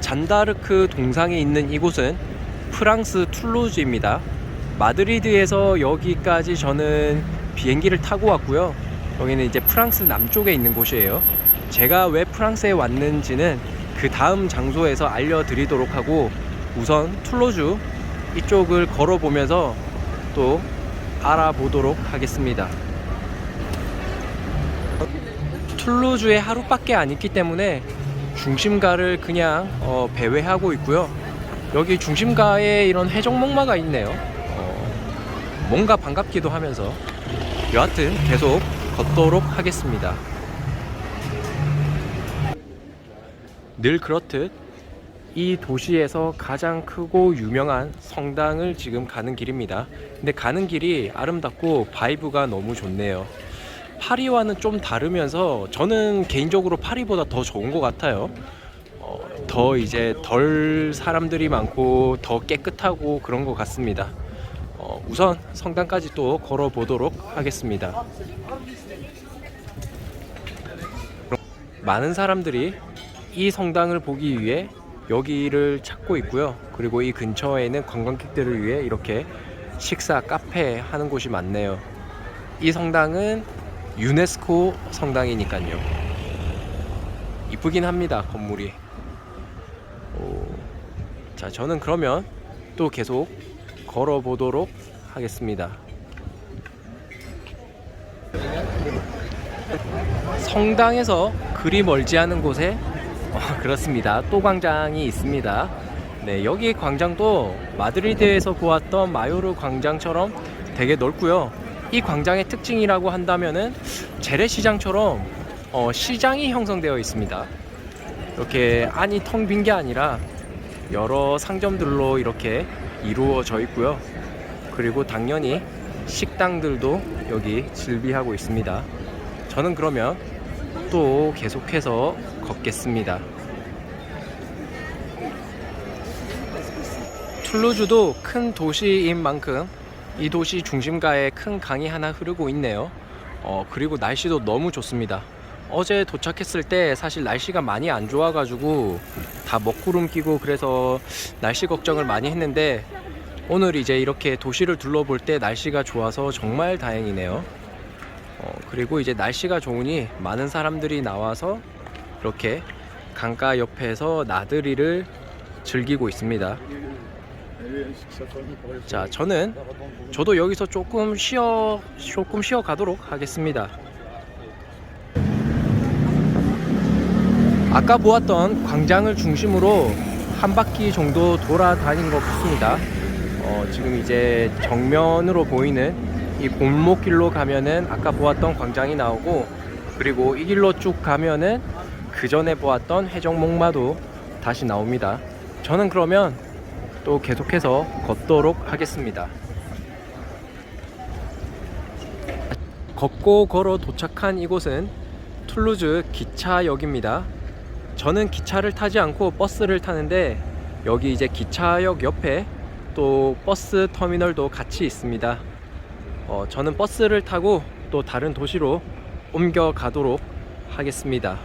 잔다르크 동상에 있는 이곳은 프랑스 툴루즈입니다. 마드리드에서 여기까지 저는 비행기를 타고 왔고요. 여기는 이제 프랑스 남쪽에 있는 곳이에요. 제가 왜 프랑스에 왔는지는 그 다음 장소에서 알려드리도록 하고 우선 툴로즈 이쪽을 걸어보면서 또 알아보도록 하겠습니다. 툴루즈에 하루밖에 안 있기 때문에 중심가를 그냥 어, 배회하고 있고요. 여기 중심가에 이런 해적목마가 있네요. 어, 뭔가 반갑기도 하면서 여하튼 계속 걷도록 하겠습니다. 늘 그렇듯 이 도시에서 가장 크고 유명한 성당을 지금 가는 길입니다. 근데 가는 길이 아름답고 바이브가 너무 좋네요. 파리와는 좀 다르면서 저는 개인적으로 파리보다 더 좋은 것 같아요. 어, 더 이제 덜 사람들이 많고 더 깨끗하고 그런 것 같습니다. 어, 우선 성당까지 또 걸어보도록 하겠습니다. 많은 사람들이 이 성당을 보기 위해 여기를 찾고 있고요. 그리고 이 근처에는 관광객들을 위해 이렇게 식사, 카페 하는 곳이 많네요. 이 성당은 유네스코 성당이니까요. 이쁘긴 합니다, 건물이. 오, 자, 저는 그러면 또 계속 걸어 보도록 하겠습니다. 성당에서 그리 멀지 않은 곳에 어, 그렇습니다. 또 광장이 있습니다. 네, 여기 광장도 마드리드에서 보았던 마요르 광장처럼 되게 넓고요. 이 광장의 특징이라고 한다면은 재래시장처럼 어, 시장이 형성되어 있습니다. 이렇게 안이 텅 빈 게 아니라 여러 상점들로 이렇게 이루어져 있고요. 그리고 당연히 식당들도 여기 즐비하고 있습니다. 저는 그러면 또 계속해서 걷겠습니다. 툴루즈도 큰 도시인 만큼 이 도시 중심가에 큰 강이 하나 흐르고 있네요. 어, 그리고 날씨도 너무 좋습니다. 어제 도착했을 때 사실 날씨가 많이 안 좋아가지고 다 먹구름 끼고 그래서 날씨 걱정을 많이 했는데 오늘 이제 이렇게 도시를 둘러볼 때 날씨가 좋아서 정말 다행이네요. 어, 그리고 이제 날씨가 좋으니 많은 사람들이 나와서 이렇게 강가 옆에서 나들이를 즐기고 있습니다. 자, 저는 저도 여기서 조금 쉬어 조금 쉬어 가도록 하겠습니다. 아까 보았던 광장을 중심으로 한 바퀴 정도 돌아다닌 것 같습니다. 어, 지금 이제 정면으로 보이는 이 골목길로 가면은 아까 보았던 광장이 나오고 그리고 이 길로 쭉 가면은 그 전에 보았던 해적목마도 다시 나옵니다. 저는 그러면 또 계속해서 걷도록 하겠습니다. 걷고 걸어 도착한 이곳은 툴루즈 기차역입니다. 저는 기차를 타지 않고 버스를 타는데 여기 이제 기차역 옆에 또 버스 터미널도 같이 있습니다. 어, 저는 버스를 타고 또 다른 도시로 옮겨 가도록 하겠습니다.